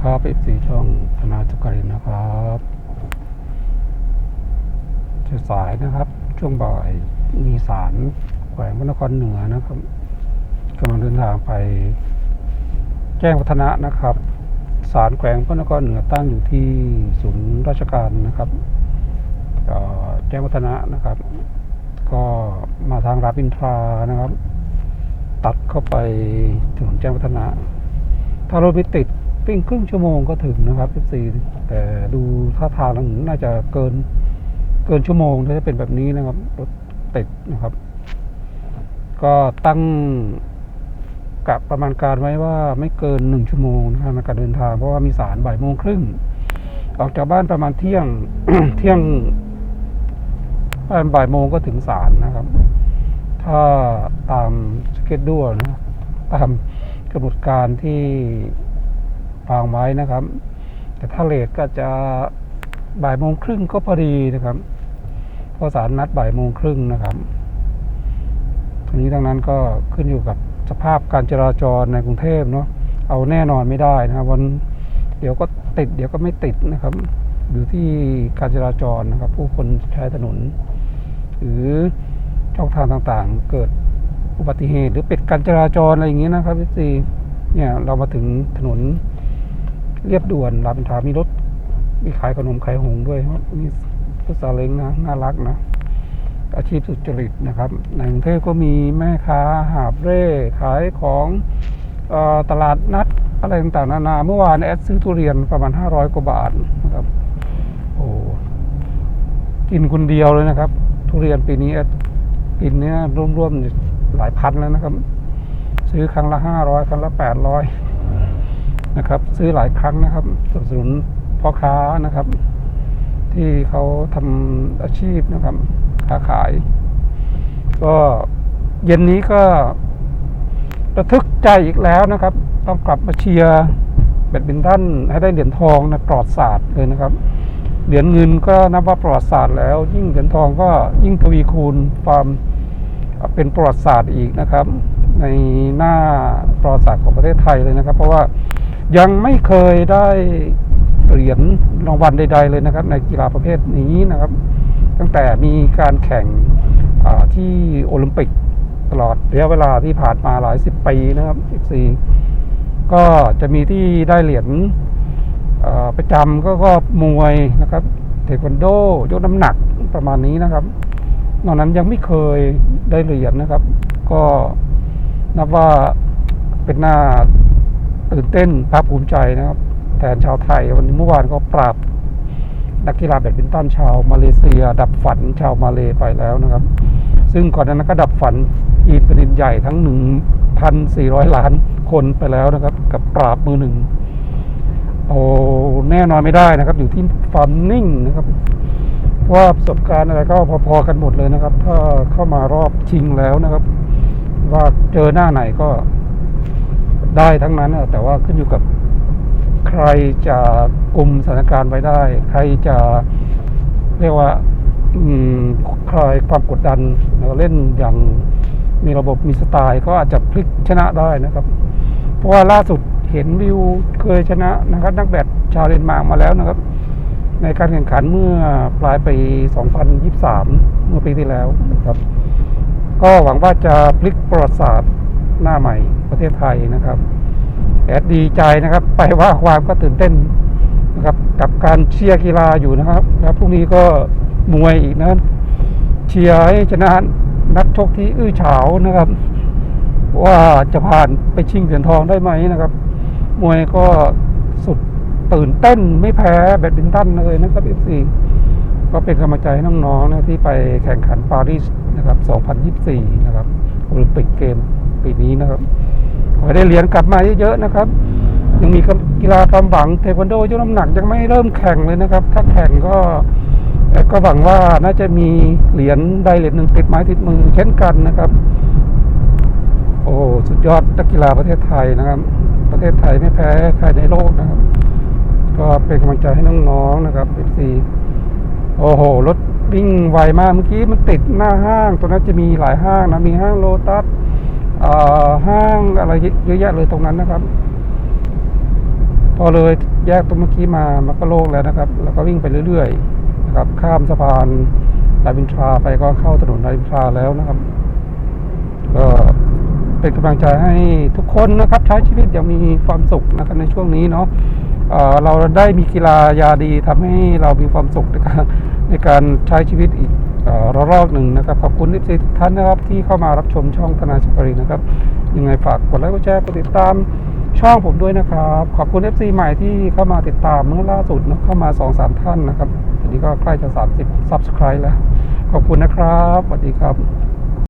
ครับเอฟซีช่องธนาจุกรินนะครับจะสายนะครับ ช่วงบ่ายมีสารแขวงพระนครเหนือนะครับกำลังเดินทางไป แจ้งวัฒนะนะครับ สารแขวงพระนครเหนือตั้งอยู่ที่ศูนย์ราชการนะครับแจ้งวัฒนะนะครับ ก็มาทางรามอินทรานะครับ ตัดเข้าไปถนนแจ้งวัฒนะ ถ้ารถไม่ติด ปิ้งครึ่งชั่วโมงก็ถึงนะครับ14แต่ดูท่าทางแล้วน่าจะเกินเกินชั่วโมงถ้าจะเป็นแบบนี้นะครับรถติดนะครับ ก็ตั้งกะประมาณการไว้ว่าไม่เกินหนึ่งชั่วโมงนะครับในการเดินทางเพราะว่ามีสารบ่ายโมงครึ่งออกจากบ้านประมาณเที่ยงเที่ยงประมาณบ่ายโมงก็ถึงศาลนะครับ ถ้าตามสเก็ตดูนะตามกำหนดการที่ วางไว้นะครับ แต่ถ้าเลทก็จะบ่ายโมงครึ่งก็พอดีนะครับเพราะสารนัดบ่ายโมงครึ่งนะครับทีนี้ดังนั้นก็ขึ้นอยู่กับสภาพการจราจรในกรุงเทพเนาะเอาแน่นอนไม่ได้นะครับวันเดี๋ยวก็ติดเดี๋ยวก็ไม่ติดนะครับ อยู่ที่การจราจรนะครับ ผู้คนใช้ถนน หรือช่องทางต่างๆ เกิดอุบัติเหตุ หรือปิดการจราจรอะไรอย่างนี้นะครับพี่ซีเนี่ยเรามาถึงถนน เรียบด่วนรามอินทรามีรถมีขายขนมขายหงด้วยมีรถซาเล้งนะน่ารักนะ อาชีพสุจริตนะครับ ในกรุงเทพก็มีแม่ค้าหาบเร่ขายของออตลาดนัดอะไรต่างๆนานา เมื่อวานแอดซื้อทุเรียนประมาณ 500 กว่าบาทนะครับ โอ้กินคนเดียวเลยนะครับ ทุเรียนปีนี้แอดกินเนี้ยร่วมๆหลายพันแล้วนะครับ ซื้อครั้งละ 500 ครั้งละ 800 นะครับ ซื้อหลายครั้งนะครับสนับสนุนพ่อค้านะครับ ที่เขาทำอาชีพนะครับค้าขาย ก็เย็นนี้ก็ระทึกใจอีกแล้วนะครับ ต้องกลับมาเชียร์แบดมินตันให้ได้เหรียญทองในปลอดศาสตร์เลยนะครับ เหรียญเงินก็นับว่าประวัติศาสตร์แล้ว ยิ่งเหรียญทองก็ยิ่งทวีคูณความเป็นประวัติศาสตร์อีกนะครับ ในหน้าประวัติศาสตร์ของประเทศไทยเลยนะครับ เพราะว่า ยังไม่เคยได้เหรียญรางวัลใด ๆ เลยนะครับ ในกีฬาประเภทนี้นะครับ ตั้งแต่มีการแข่งที่โอลิมปิกตลอดระยะเวลาที่ผ่านมาหลายสิบปีนะครับ14ก็จะมีที่ได้เหรียญประจำก็ก็มวยนะครับ เทควันโดยกน้ำหนักประมาณนี้นะครับ นอกนั้นยังไม่เคยได้เหรียญนะครับ ก็นับว่าเป็นหน้า ตื่นเต้นภาคภูมิใจนะครับ แทนชาวไทย วันนี้เมื่อวานก็ปราบนักกีฬาแบดมินตันชาวมาเลเซีย ดับฝันชาวมาเลไปแล้วนะครับ ซึ่งก่อนหนานั้นก็ดับฝันอีนเป็นดินใหญ่ทั้ง 1,400 ล้านคนไปแล้วนะครับ กับปราบมือหนึ่งโอ้แน่นอนไม่ได้นะครับ อยู่ที่ความนิ่งนะครับว่าประสบการณ์อะไรก็พอๆกันหมดเลยนะครับ ถ้าเข้ามารอบชิงแล้วนะครับ ว่าเจอหน้าไหนก็ ได้ทั้งนั้นนะแต่ว่าขึ้นอยู่กับใครจะกลุ่มสถานการณ์ไว้ได้ ใครจะเรียกว่าคลายความกดดันแล้วเล่นอย่างมีระบบมีสไตล์ก็อาจจะพลิกชนะได้นะครับ เพราะว่าล่าสุดเห็นวิวเคยชนะนะครับ นักแบดชาวเดนมาร์กมาแล้วนะครับ ในการแข่งขันเมื่อปลายปี 2023 เมื่อปีที่แล้วนะครับ ก็หวังว่าจะพลิกประวัติศาสตร์ หน้าใหม่ประเทศไทยนะครับแอดดีใจนะครับ ไปว่าความก็ตื่นเต้นนะครับกับการเชียร์กีฬาอยู่นะครับ แล้วพรุ่งนี้ก็มวยอีกนะเชียร์ให้ชนะนักชกที่อื้อฉาวนะครับ ว่าจะผ่านไปชิงเหรียญทองได้ไหมนะครับ มวยก็สุดตื่นเต้นไม่แพ้แบดมินตันเลยนะครับ FC ก็เป็นกำลังใจให้น้องๆนะที่ไปแข่งขันปารีสนะครับ 2024 นะครับโอลิมปิกเกม ปีนี้นะครับ ขอได้เหรียญกลับมาเยอะๆนะครับ ยังมีกีฬาความหวังเทควันโดยกน้ำหนักยังไม่เริ่มแข่งเลยนะครับ ถ้าแข่งก็แต่ก็หวังว่าน่าจะมีเหรียญใดเหรียญหนึ่งติดไม้ติดมือเช่นกันนะครับ โอ้สุดยอดนักกีฬาประเทศไทยนะครับ ประเทศไทยไม่แพ้ใครในโลกนะครับ ก็เป็นกำลังใจให้น้องๆนะครับ FC โอ้โหรถวิ่งไวมากเมื่อกี้มันติดหน้าห้างตรงนั้นจะมีหลายห้างนะมีห้างโลตัส ห้างอะไรเยอะแยะเลยตรงนั้นนะครับ พอเลยแยกตรงเมื่อกี้มามันก็โล่งแล้วนะครับ แล้วก็วิ่งไปเรื่อยๆนะครับ ข้ามสะพานรามอินทราไปก็เข้าถนนรามอินทราแล้วนะครับก็เป็นกำลังใจให้ทุกคนนะครับ ใช้ชีวิตอย่างมีความสุขนะครับในช่วงนี้เนาะเอ่อเราได้มีกีฬายาดีทำให้เรามีความสุขในการในการใช้ชีวิตอีก ระลอกหนึ่งนะครับขอบคุณที่ทุกท่านนะครับที่เข้ามารับชมช่องธนาชิปรีนะครับยังไงฝากกดไลค์กดแชร์กดติดตามช่องผมด้วยนะครับ ขอบคุณ FC ใหม่ที่เข้ามาติดตามเมื่อล่าสุดนะเข้ามา2อสามท่านนะครับตอนนี้ก็ใกล้จะ 30 Subscribe แล้ว ขอบคุณนะครับสวัสดีครับ